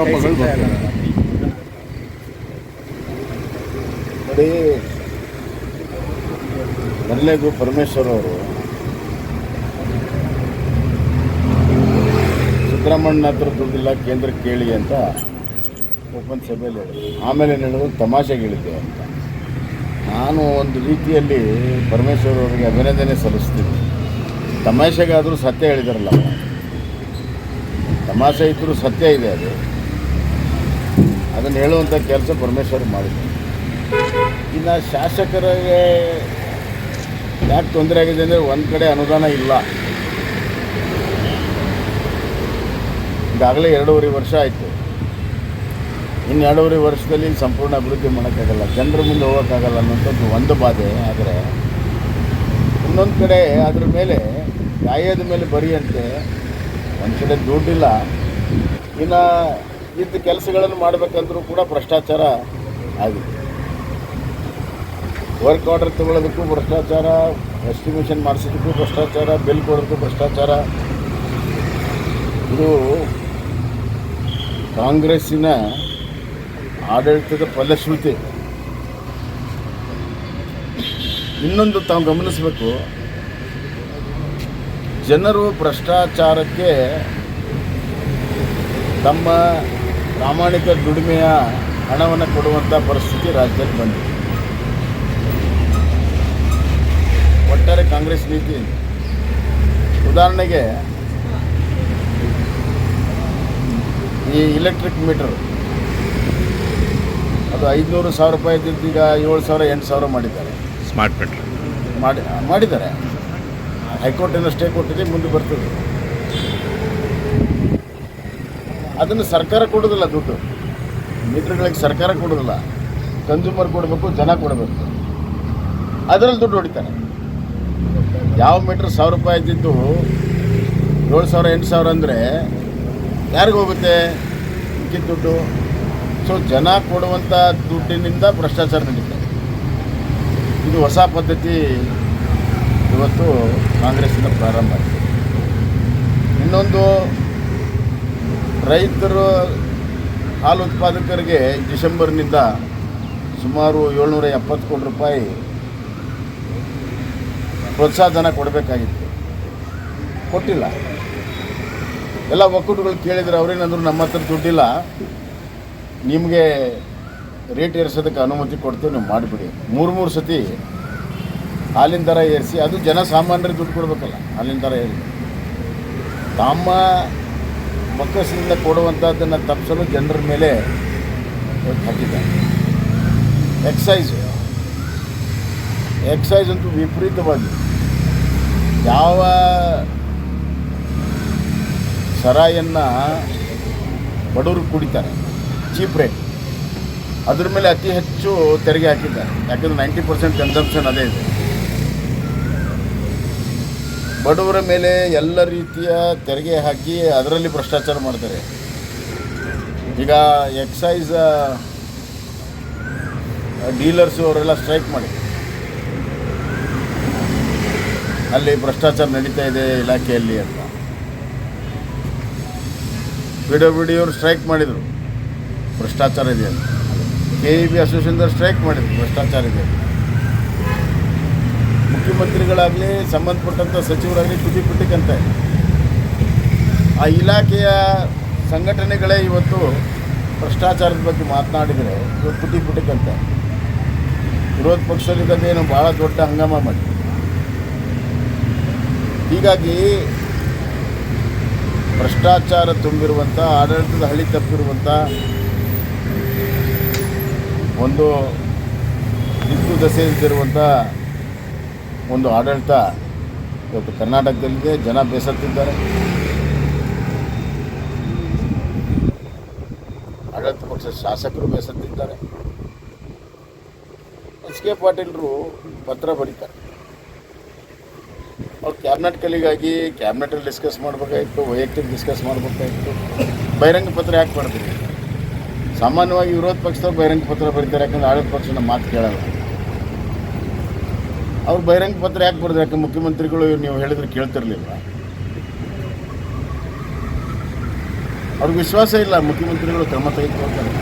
ಆರೋಪಗಳು ಪರಮೇಶ್ವರ ನೋಡಿ ಮೊದಲೇಗೂ ಪರಮೇಶ್ವರ್ ಅವರು. ಸಿದ್ದರಾಮಣ್ಣ ಹತ್ರ ದುಡ್ಡಿಲ್ಲ ಕೇಂದ್ರ ಕೇಳಿ ಅಂತ ಓಪನ್ ಸಭೆಯಲ್ಲಿ ಹೇಳಿದ್ರು. ಆಮೇಲೆ ಹೇಳಿದ್ರು? ತಮಾಷೆಗೆ ಹೇಳಿದ್ದೆ ಅಂತ. ನಾನು ಒಂದು ರೀತಿಯಲ್ಲಿ ಪರಮೇಶ್ವರ್ ಅವರಿಗೆ ಅಭಿನಂದನೆ ಸಲ್ಲಿಸ್ತೀನಿ. ತಮಾಷೆಗಾದರೂ ಸತ್ಯ ಹೇಳಿದಾರಲ್ಲ. ತಮಾಷೆ ಇದ್ದರೂ ಸತ್ಯ ಇದೆ ಅದು. ಅದನ್ನು ಹೇಳುವಂಥ ಕೆಲಸ ಪರಮೇಶ್ವರ್ ಮಾಡಿದ್ರು. ಇನ್ನು ಶಾಸಕರಿಗೆ ಯಾಕೆ ತೊಂದರೆ ಆಗಿದೆ ಅಂದರೆ ಒಂದು ಕಡೆ ಅನುದಾನ ಇಲ್ಲ. ಈಗಾಗಲೇ ಎರಡೂವರೆ ವರ್ಷ ಆಯಿತು. ಇನ್ನು ಎರಡೂವರೆ ವರ್ಷದಲ್ಲಿ ಸಂಪೂರ್ಣ ಅಭಿವೃದ್ಧಿ ಮಾಡೋಕ್ಕಾಗಲ್ಲ. ಜನರ ಮುಂದೆ ಹೋಗೋಕ್ಕಾಗಲ್ಲ ಅನ್ನೋಂಥದ್ದು ಒಂದು ಬಾಧೆ. ಆದರೆ ಇನ್ನೊಂದು ಕಡೆ ಅದ್ರ ಮೇಲೆ ಗಾಯದ ಮೇಲೆ ಬರೆಯಂತೆ ಒಂದು ಕಡೆ ದುಡ್ಡಿಲ್ಲ. ಇನ್ನು ಇದ್ದ ಕೆಲಸಗಳನ್ನು ಮಾಡಬೇಕಂದ್ರೂ ಕೂಡ ಭ್ರಷ್ಟಾಚಾರ ಆಗಿದೆ. ವರ್ಕ್ ಆರ್ಡರ್ ತಗೊಳ್ಳೋದಕ್ಕೂ ಭ್ರಷ್ಟಾಚಾರ, ಎಸ್ಟಿಮೇಷನ್ ಮಾಡಿಸೋದಕ್ಕೂ ಭ್ರಷ್ಟಾಚಾರ, ಬಿಲ್ ಕೊಡೋದಕ್ಕೂ ಭ್ರಷ್ಟಾಚಾರ. ಇದು ಕಾಂಗ್ರೆಸ್ಸಿನ ಆಡಳಿತದ ಫಲಶ್ರುತಿ. ಇನ್ನೊಂದು ತಾವು ಗಮನಿಸಬೇಕು, ಜನರು ಭ್ರಷ್ಟಾಚಾರಕ್ಕೆ ತಮ್ಮ ಪ್ರಾಮಾಣಿಕ ದುಡಿಮೆಯ ಹಣವನ್ನು ಕೊಡುವಂಥ ಪರಿಸ್ಥಿತಿ ರಾಜ್ಯದಲ್ಲಿ ಬಂದಿದೆ. ಒಟ್ಟಾರೆ ಕಾಂಗ್ರೆಸ್ ನೀತಿ ಉದಾಹರಣೆಗೆ ಈ ಇಲೆಕ್ಟ್ರಿಕ್ ಮೀಟರ್ ಅದು ಐದುನೂರು ಸಾವಿರ ರೂಪಾಯಿ ಈಗ ಏಳು ಸಾವಿರ ಎಂಟು ಸಾವಿರ ಮಾಡಿದ್ದಾರೆ. ಸ್ಮಾರ್ಟ್ ಮೀಟರ್ ಮಾಡಿ ಮಾಡಿದ್ದಾರೆ. ಹೈಕೋರ್ಟಿನ ಸ್ಟೇ ಕೊಟ್ಟಿದೆ ಮುಂದೆ ಬರ್ತದೆ. ಅದನ್ನು ಸರ್ಕಾರ ಕೊಡೋದಿಲ್ಲ ದುಡ್ಡು. ಮೀಟರ್ಗಳಿಗೆ ಸರ್ಕಾರ ಕೊಡೋದಿಲ್ಲ. ಕನ್ಸ್ಯೂಮರ್ ಕೊಡಬೇಕು, ಜನ ಕೊಡಬೇಕು. ಅದರಲ್ಲಿ ದುಡ್ಡು ಹೊಡಿತಾರೆ. ಯಾವ ಮೀಟ್ರ್ ಸಾವಿರ ರೂಪಾಯಿ ಇದ್ದಿದ್ದು ಏಳು ಸಾವಿರ, ಎಂಟು ಸಾವಿರ ಅಂದರೆ ಯಾರಿಗೆ ಹೋಗುತ್ತೆ? ಮಿಕ್ಕಿದ ದುಡ್ಡು. ಸೊ ಜನ ಕೊಡುವಂಥ ದುಡ್ಡಿನಿಂದ ಭ್ರಷ್ಟಾಚಾರ ನಡೀತದೆ. ಇದು ಹೊಸ ಪದ್ಧತಿ ಇವತ್ತು ಕಾಂಗ್ರೆಸ್ಸಿಂದ ಪ್ರಾರಂಭ ಆಗಿದೆ. ಇನ್ನೊಂದು ರೈತರು, ಹಾಲು ಉತ್ಪಾದಕರಿಗೆ ಡಿಸೆಂಬರ್ನಿಂದ ಸುಮಾರು ಏಳ್ನೂರ ಎಪ್ಪತ್ತು ಕೋಟಿ ರೂಪಾಯಿ ಪ್ರೋತ್ಸಾಹಧನ ಕೊಡಬೇಕಾಗಿತ್ತು. ಕೊಟ್ಟಿಲ್ಲ. ಎಲ್ಲ ಒಕ್ಕೂಟಗಳು ಕೇಳಿದರೆ, ಅವ್ರೇನಂದ್ರು ನಮ್ಮ ಹತ್ರ ದುಡ್ಡಿಲ್ಲ. ನಿಮಗೆ ರೇಟ್ ಏರಿಸೋದಕ್ಕೆ ಅನುಮತಿ ಕೊಡ್ತೀವಿ, ನೀವು ಮಾಡಿಬಿಡಿ. ಮೂರು ಮೂರು ಸತಿ ಹಾಲಿನ ದರ ಏರಿಸಿ, ಅದು ಜನಸಾಮಾನ್ಯರಿಗೆ ದುಡ್ಡು ಕೊಡಬೇಕಲ್ಲ, ಹಾಲಿನ ದರ ಏರಿ ತಮ್ಮ ಬೊಕ್ಕಸದಿಂದ ಕೊಡುವಂಥದ್ದನ್ನು ತಪ್ಪಿಸಲು ಜನರ ಮೇಲೆ ಹಾಕಿದ್ದಾರೆ. ಎಕ್ಸೈಸ್ ಎಕ್ಸೈಸ್ ಅಂತೂ ವಿಪರೀತವಾಗಿ. ಯಾವ ಸರಾಯನ್ನು ಬಡವರು ಕುಡಿತಾರೆ ಚೀಪ್ ರೇಟ್ ಅದ್ರ ಮೇಲೆ ಅತಿ ಹೆಚ್ಚು ತೆರಿಗೆ ಹಾಕಿದ್ದಾರೆ. ಯಾಕಂದ್ರೆ ನೈಂಟಿ ಪರ್ಸೆಂಟ್ ಕನ್ಸಂಪ್ಷನ್ ಅದೇ ಇದೆ. ಬಡವರ ಮೇಲೆ ಎಲ್ಲ ರೀತಿಯ ತೆರಿಗೆ ಹಾಕಿ ಅದರಲ್ಲಿ ಭ್ರಷ್ಟಾಚಾರ ಮಾಡ್ತಾರೆ. ಈಗ ಎಕ್ಸೈಸ್ ಡೀಲರ್ಸು ಅವರೆಲ್ಲ ಸ್ಟ್ರೈಕ್ ಮಾಡಿ. ಅಲ್ಲಿ ಭ್ರಷ್ಟಾಚಾರ ನಡೀತಾ ಇದೆ ಇಲಾಖೆಯಲ್ಲಿ ಅಂತ. ಬಿಡೋ ಬಿಡಿಯವರು ಸ್ಟ್ರೈಕ್ ಮಾಡಿದರು. ಭ್ರಷ್ಟಾಚಾರ ಇದೆ ಅಂತ. ಕೆ ಇ ಬಿ ಅಸೋಸಿಯೇಷನ್ದವ್ರು ಸ್ಟ್ರೈಕ್ ಮಾಡಿದರು. ಭ್ರಷ್ಟಾಚಾರ ಇದೆ ಮುಖ್ಯಮಂತ್ರಿಗಳಾಗಲಿ, ಸಂಬಂಧಪಟ್ಟಂಥ ಸಚಿವರಾಗಲಿ, ತುಟಿ ಪಿಟಿಕಂತ ಆ ಇಲಾಖೆಯ ಸಂಘಟನೆಗಳೇ ಇವತ್ತು ಭ್ರಷ್ಟಾಚಾರದ ಬಗ್ಗೆ ಮಾತನಾಡಿದರೆ ಇವತ್ತು ಪುಟಿ ಪುಟಿಕಂತ ವಿರೋಧ ಪಕ್ಷದದೇನು ಭಾಳ ದೊಡ್ಡ ಹಂಗಾಮ ಮಾಡಿ. ಹೀಗಾಗಿ ಭ್ರಷ್ಟಾಚಾರ ತುಂಬಿರುವಂಥ, ಆಡಳಿತದ ಹಳಿ ತಪ್ಪಿರುವಂಥ ಒಂದು ದಿಕ್ಕು ದಸೆಯಂತಿರುವಂಥ ಒಂದು ಆಡಳಿತ ಇವತ್ತು ಕರ್ನಾಟಕದಲ್ಲಿದೆ, ಜನ ಬೇಸತ್ತಿದ್ದಾರೆ ಆಡಳಿತ ಪಕ್ಷದ ಶಾಸಕರು ಬೇಸತ್ತಿದ್ದಾರೆ ಎಚ್ ಕೆ ಪಾಟೀಲರು ಪತ್ರ ಬರೀತಾರೆ. ಅವ್ರು ಕ್ಯಾಬಿನೆಟ್ ಕಲಿಗಾಗಿ ಕ್ಯಾಬಿನೆಟಲ್ಲಿ ಡಿಸ್ಕಸ್ ಮಾಡಬೇಕಾಗಿತ್ತು ವೈಯಕ್ತಿಕ ಡಿಸ್ಕಸ್ ಮಾಡಬೇಕಾಗಿತ್ತು ಬಹಿರಂಗ ಪತ್ರ ಯಾಕೆ ಮಾಡ್ತೀವಿ ಸಾಮಾನ್ಯವಾಗಿ ವಿರೋಧ ಪಕ್ಷದವ್ರು ಬಹಿರಂಗ ಪತ್ರ ಬರೀತಾರೆ, ಯಾಕಂದ್ರೆ ಆಡಳಿತ ಪಕ್ಷ ಮಾತು ಕೇಳಲ್ಲ. ಅವ್ರು ಬಹಿರಂಗ ಪತ್ರ ಯಾಕೆ ಬರೆದ್ರು? ಯಾಕೆ ಮುಖ್ಯಮಂತ್ರಿಗಳು ನೀವು ಹೇಳಿದ್ರೆ ಕೇಳ್ತಿರ್ಲಿಲ್ಲ ಅವ್ರಿಗೆ ವಿಶ್ವಾಸ ಇಲ್ಲ, ಮುಖ್ಯಮಂತ್ರಿಗಳು ಕ್ರಮ ತೆಗೆದುಕೊಳ್ತಾರೆ.